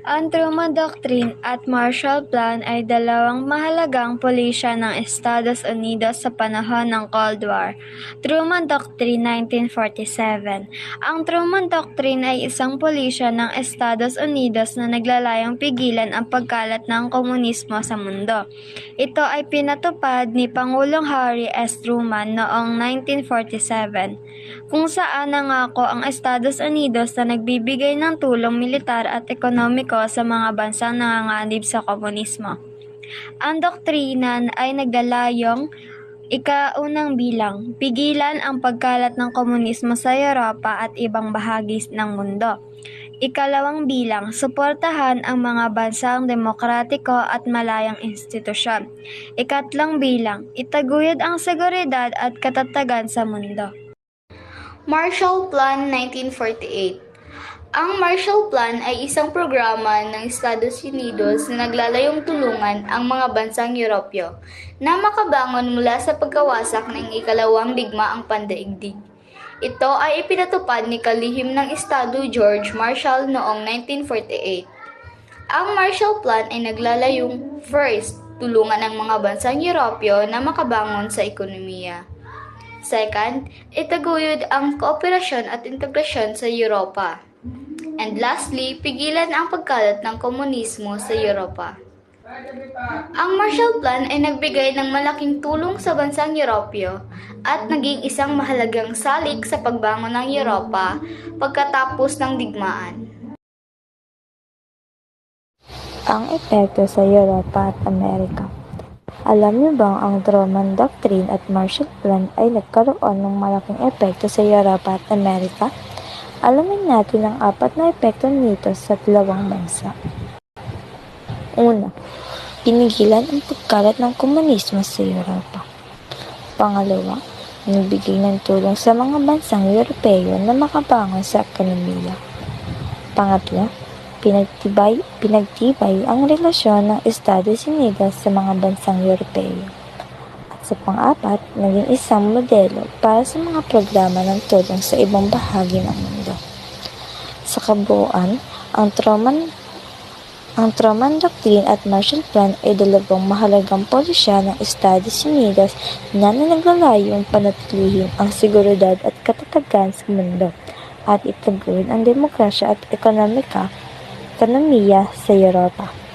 Ang Truman Doctrine at Marshall Plan ay dalawang mahalagang pulisya ng Estados Unidos sa panahon ng Cold War. Truman Doctrine 1947 Ang Truman Doctrine ay isang pulisya ng Estados Unidos na naglalayong pigilan ang pagkalat ng komunismo sa mundo. Ito ay pinatupad ni Pangulong Harry S. Truman noong 1947 kung saan nangako ang Estados Unidos na nagbibigay ng tulong militar at ekonomiko sa mga bansang nanganganib sa komunismo. Ang doktrina ay naglalayong ikaunang bilang, pigilan ang pagkalat ng komunismo sa Europa at ibang bahagi ng mundo. Ikalawang bilang, suportahan ang mga bansang demokratiko at malayang institusyon. Ikatlong bilang, itaguyod ang seguridad at katatagan sa mundo. Marshall Plan 1948 Ang Marshall Plan ay isang programa ng Estados Unidos na naglalayong tulungan ang mga bansang Europyo na makabangon mula sa pagkawasak ng ikalawang digmaang pandaigdig. Ito ay ipinatupad ni kalihim ng Estado George Marshall noong 1948. Ang Marshall Plan ay naglalayong first, tulungan ang mga bansang Europyo na makabangon sa ekonomiya. Second, itaguyod ang kooperasyon at integrasyon sa Europa. And lastly, pigilan ang pagkalat ng komunismo sa Europa. Ang Marshall Plan ay nagbigay ng malaking tulong sa bansang Europyo at naging isang mahalagang salik sa pagbangon ng Europa pagkatapos ng digmaan. Ang epekto sa Europa at Amerika Alam niyo bang ang Truman Doctrine at Marshall Plan ay nagkaroon ng malaking epekto sa Europa at Amerika? Alamin natin ang apat na epekto nito sa dalawang bansa. Una, pinigilan ang pagkalat ng komunismo sa Europa. Pangalawa, nagbigay ng tulong sa mga bansang Europeo na makabangon sa ekonomiya. Pangatlo, pinagtibay, pinagtibay ang relasyon ng Estados Unidos sa mga bansang Europeo. Sa pang-apat, naging isang modelo para sa mga programa ng tulong sa ibang bahagi ng mundo. Sa kabuuan, ang Truman ang Truman Doctrine at Marshall Plan ay dalawang mahalagang polisya ng Estados Unidos na naglalayong panatilihin ang seguridad at katatagan sa mundo at itaguyod ang demokrasya at ekonomika ekonomiya sa Europa.